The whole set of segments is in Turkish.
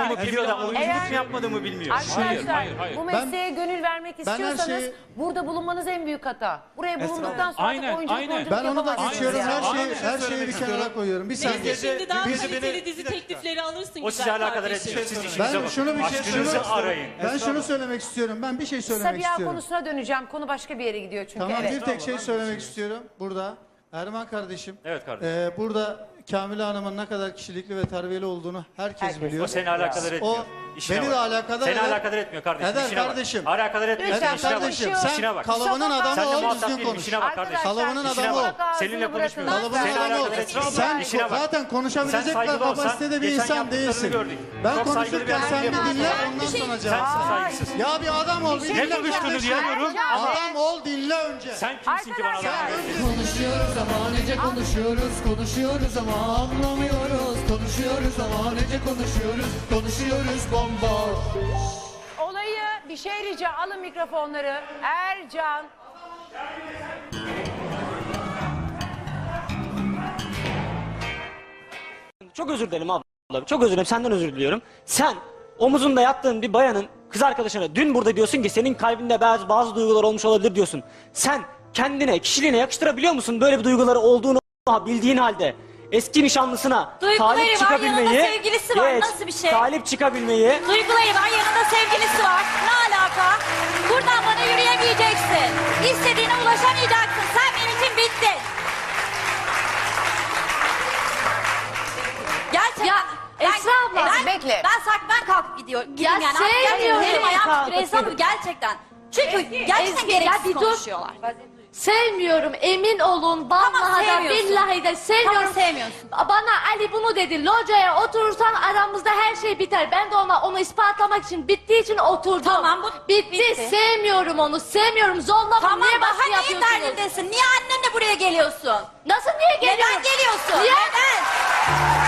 Arkadaşlar, Bunu biliyor da oyunculuk Eğer- mu yapmadığımı bilmiyor. Arkadaşlar Hayır, hayır, hayır. bu Ben- mesleğe gönül vermek her istiyorsanız şeyi- burada bulunmanız en büyük hata. Buraya bulunduktan sonra Aynen, artık oyunculuk aynen. oyunculuk Ben onu da yapamazsınız geçiyorum. ya. Her şeyi, bir şey her şeyi bir kenara istiyorum. koyuyorum. Bir saniye. Neyse şimdi daha bizi- kaliteli beni- dizi teklifleri alırsın O güzel alakadar kardeşim. etmiyor. Siz işinize Ben bakın. şunu bir şey Aşkınızı şunu arayın. Ben şunu söylemek istiyorum. Ben bir şey söylemek Sabiha istiyorum. konusuna döneceğim. Konu başka bir yere gidiyor çünkü. Tamam evet. bir tek şey söylemek istiyorum burada. Erman kardeşim. Evet kardeşim. e, burada Kamile Hanım'ın ne kadar kişilikli ve terbiyeli olduğunu herkes, Herkes. biliyor. O seni alakadar etmiyor. O İşine beni bak. de alakadar Seni eder. alakadar etmiyor kardeşim. Eder işine bak. kardeşim. Alakadar etmiyor. Lütfen işine bak. Kardeşim İşine sen bak. kalıbının adamı Seninle ol muhatap düzgün değilim. konuş. İşine bak kardeşim. Kalıbının İşine adamı ol. bak. ağzını Seninle konuşmuyorum. Kalıbının Seni adamı ol. alakadar etmiyor. Sen İşine bak. zaten konuşabilecek Sen saygılı ol, sen kapasitede bir geçen insan yaptıklarını değilsin. gördük. Ben Çok saygılı konuşurken bir sen adam bir dinle yapıyorsun. ondan sonra Sensin cevap ver. saygısız. Ya bir adam ol. bir Ne dinle konuştuğunu kardeşim. diyemiyorum ama Adam ol dinle önce. sen kimsin ki bana Arkadaşlar. Konuşuyoruz ama nece konuşuyoruz Konuşuyoruz ama anlamıyoruz Konuşuyoruz ama nece konuşuyoruz Konuşuyoruz bomba Olayı bir şey rica alın mikrofonları. Ercan. Çok özür dilerim abla. Çok özür dilerim. Senden özür diliyorum. Sen omuzunda yattığın bir bayanın kız arkadaşına dün burada diyorsun ki senin kalbinde bazı bazı duygular olmuş olabilir diyorsun. Sen kendine, kişiliğine yakıştırabiliyor musun böyle bir duyguları olduğunu bildiğin halde? Eski nişanlısına Duyguları talip var, çıkabilmeyi, yanında sevgilisi var. Nasıl bir şey? Talip çıkabilmeyi, Duyguları var, yanında sevgilisi var. Ne alaka? Buradan bana yürüyemeyeceksin. İstediğine ulaşamayacaksın. Sen benim için bittin. Gerçekten. Ya, Esra abla, ben, bekle. Ben sak ben kalkıp gidiyor. Gideyim Ya yani. Artık gerçekten sevmiyorum. Elim ayağım titriyor. Esnafım gerçekten. Çünkü gerçekten Ezgi, ya gereksiz bir dur. konuşuyorlar. Sevmiyorum emin olun vallahi da sevmiyorsun. billahi de sevmiyorum. Tamam, sevmiyorsun. Bana Ali bunu dedi locaya oturursan aramızda her şey biter. Ben de ona onu ispatlamak için bittiği için oturdum. Tamam, bu bitti. bitti. Sevmiyorum onu sevmiyorum zorla Tamam niye daha baskı neyin yapıyorsunuz? derdindesin? Niye annenle buraya geliyorsun? Nasıl niye geliyorum? Neden geliyorsun? Niye? Neden?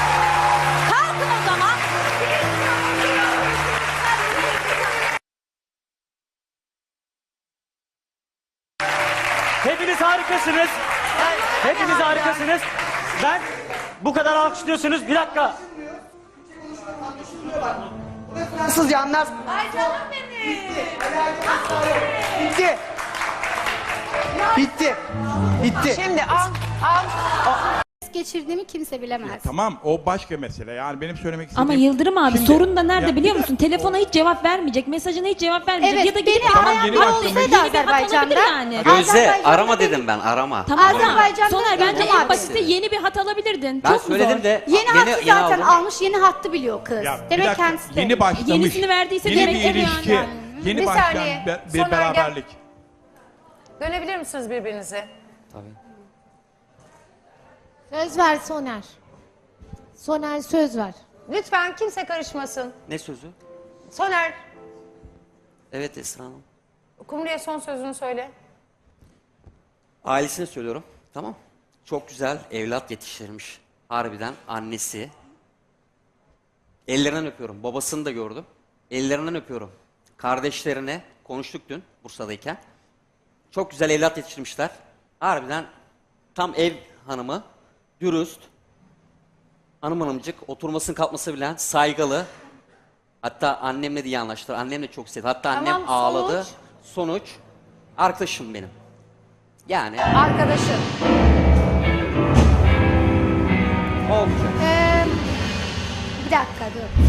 Hepiniz harikasınız. Hepiniz harikasınız. Ben bu kadar alkışlıyorsunuz. Bir dakika. Nasıl canlar? Bitti. Bitti. Bitti. Şimdi al, al. Geçirdiğimi kimse bilemez. Tamam o başka mesele. Yani benim söylemek istediğim... Ama Yıldırım abi Şimdi- sorun da nerede Ya- biliyor musun? Telefona hiç cevap vermeyecek, mesajına hiç cevap vermeyecek Evet, ya da beni gidip Tamam, arayan yeni biri başlamış. olsaydı yeni bir hat Azerbaycan'da. alabilir yani. Gözde, Gözde arama dedim ben arama. Tamam da Azerbaycan'da Soner bence Yıldırım en abi. basiti yeni bir hat alabilirdin. Ben Çok mu söyledim zor? de Yeni yeni, hattı yeni zaten aldım. almış, yeni hattı biliyor kız. Ya, bir Demek dakika, kendisi de. yeni başlamış. Yenisini verdiyse yeni demek bir ki yani. ilişki. Yeni Bir başlayan saniye. be- bir Soner gel. beraberlik. Dönebilir misiniz birbirinize? Söz ver Soner. Soner söz ver. Lütfen kimse karışmasın. Ne sözü? Soner, Evet Esra Hanım. Kumru'ya son sözünü söyle. Ailesine söylüyorum. Tamam. Çok güzel evlat yetiştirmiş. Harbiden annesi. Ellerinden öpüyorum. Babasını da gördüm. Ellerinden öpüyorum. Kardeşlerine konuştuk dün Bursa'dayken. Çok güzel evlat yetiştirmişler. Harbiden tam ev hanımı. Dürüst. Hanım hanımcık. Oturmasını kalkması bilen. Saygılı. Hatta annemle de iyi anlaştılar. Annem de çok sevdi. Hatta annem Tamam, ağladı. Sonuç. Arkadaşım benim. Yani Arkadaşın. olacak. Ee, bir dakika dur.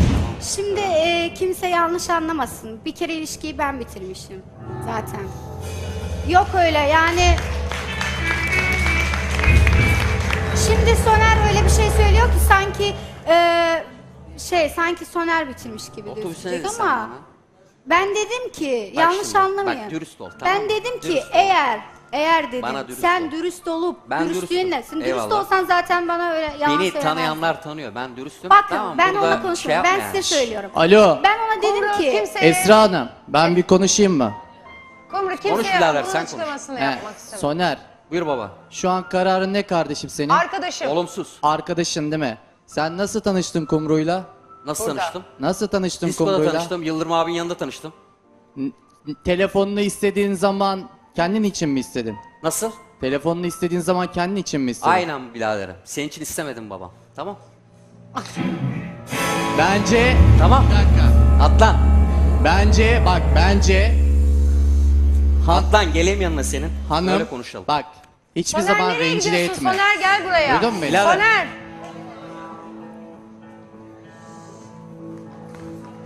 Şimdi e, kimse yanlış anlamasın. Bir kere ilişkiyi ben bitirmişim zaten. Yok öyle yani. Şey söylüyor ki sanki e, şey sanki Soner bitirmiş gibi Otobüsüne gözükecek ama ben dedim ki Bak yanlış şimdi, anlamayın. bak dürüst ol, tamam ben dedim ki Dürüst ol. eğer eğer dedim Bana dürüst sen ol. dürüst olup Ben dürüstlüğünle dürüstüm. sen dürüst Eyvallah. olsan zaten bana öyle yalan Beni tanıyanlar tanıyor. Ben dürüstüm. Bakın Tamam, ben burada onunla şey konuşmuyorum. yapma ben yani. size söylüyorum. Alo Ben ona dedim Kumru, ki kimseye, Esra Hanım ben bir konuşayım mı? Kumru Konuş kimseye birader, bunun sen konuş. açıklamasını He, yapmak istemiyorum. Soner Buyur baba. şu an kararın ne kardeşim senin? Arkadaşım. Olumsuz. Arkadaşın değil mi? Sen nasıl tanıştın Kumru'yla? Nasıl Burada. tanıştım? Nasıl tanıştın Disko'da Kumru'yla? tanıştım. Yıldırım abinin yanında tanıştım. N- Telefonunu istediğin zaman kendin için mi istedin? Nasıl? Telefonunu istediğin zaman kendin için mi istedin? Aynen biraderim. Senin için istemedim babam. Tamam. Bence Tamam. bir dakika. Atlan. Bence bak bence Atlan geleyim yanına senin. hanım Öyle konuşalım. bak hiçbir Soner zaman nereye rencide gidiyorsun? etme. Soner gel buraya. Duydun mu beni? Soner.